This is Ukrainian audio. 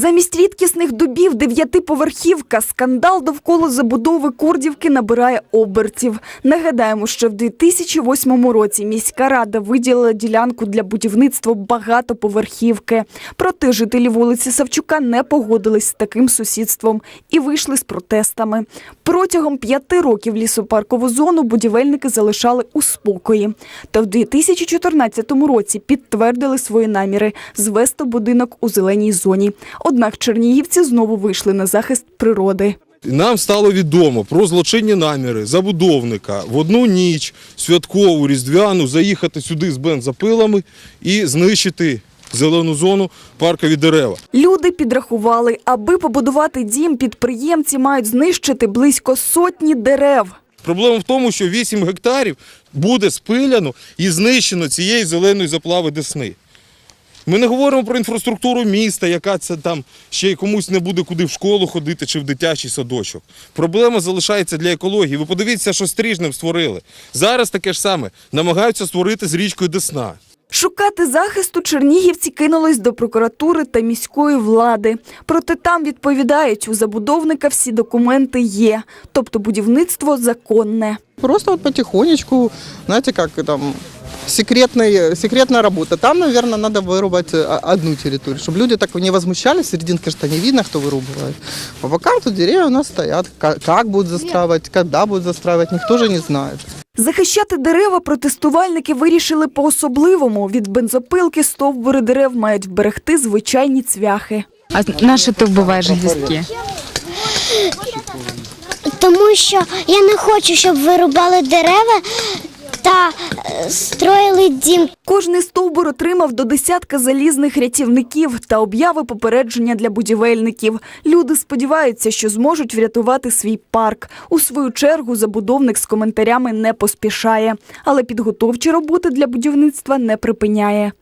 Замість рідкісних дубів дев'ятиповерхівка скандал довкола забудови Курдівки набирає обертів. Нагадаємо, що в 2008 році міська рада виділила ділянку для будівництва багатоповерхівки. Проте жителі вулиці Савчука не погодились з таким сусідством і вийшли з протестами. Протягом п'яти років лісопаркову зону будівельники залишали у спокої. Та в 2014 році підтвердили свої наміри звести будинок у зеленій зоні. Однак чернігівці знову вийшли на захист природи. Нам стало відомо про злочинні наміри забудовника в одну ніч святкову різдвяну заїхати сюди з бензопилами і знищити зелену зону паркові дерева. Люди підрахували, аби побудувати дім, підприємці мають знищити близько сотні дерев. Проблема в тому, що 8 гектарів буде спиляно і знищено цієї зеленої заплави Десни. Ми не говоримо про інфраструктуру міста, яка це там ще й комусь не буде куди в школу ходити чи в дитячий садочок. Проблема залишається для екології. Ви подивіться, що стрижнем створили. Зараз таке ж саме намагаються створити з річкою Десна. Шукати захисту чернігівці кинулись до прокуратури та міської влади. Проте там відповідають, у забудовника всі документи є, тобто будівництво законне. Просто вот потихонечку, знаете, как там секретный, секретная работа. Там, наверное, надо вырубать э, одну территорию, чтобы люди так не возмущались. Серединка что не видно, кто вырубывает. А пока тут деревья у нас стоят. Ка- Как будут застраивать, когда будут застраивать, никто же не знает. Захищати дерева протестувальники вирішили по-особливому. Від бензопилки стовбури дерев мають вберегти звичайні цвяхи. А на що ти вбиваєш гвіздки? Тому що я не хочу, щоб вирубали дерева та е, строїли дім. Кожний стовбур отримав до десятка залізних рятівників та обяви попередження для будівельників. Люди сподіваються, що зможуть врятувати свій парк. У свою чергу забудовник з коментарями не поспішає, але підготовчі роботи для будівництва не припиняє.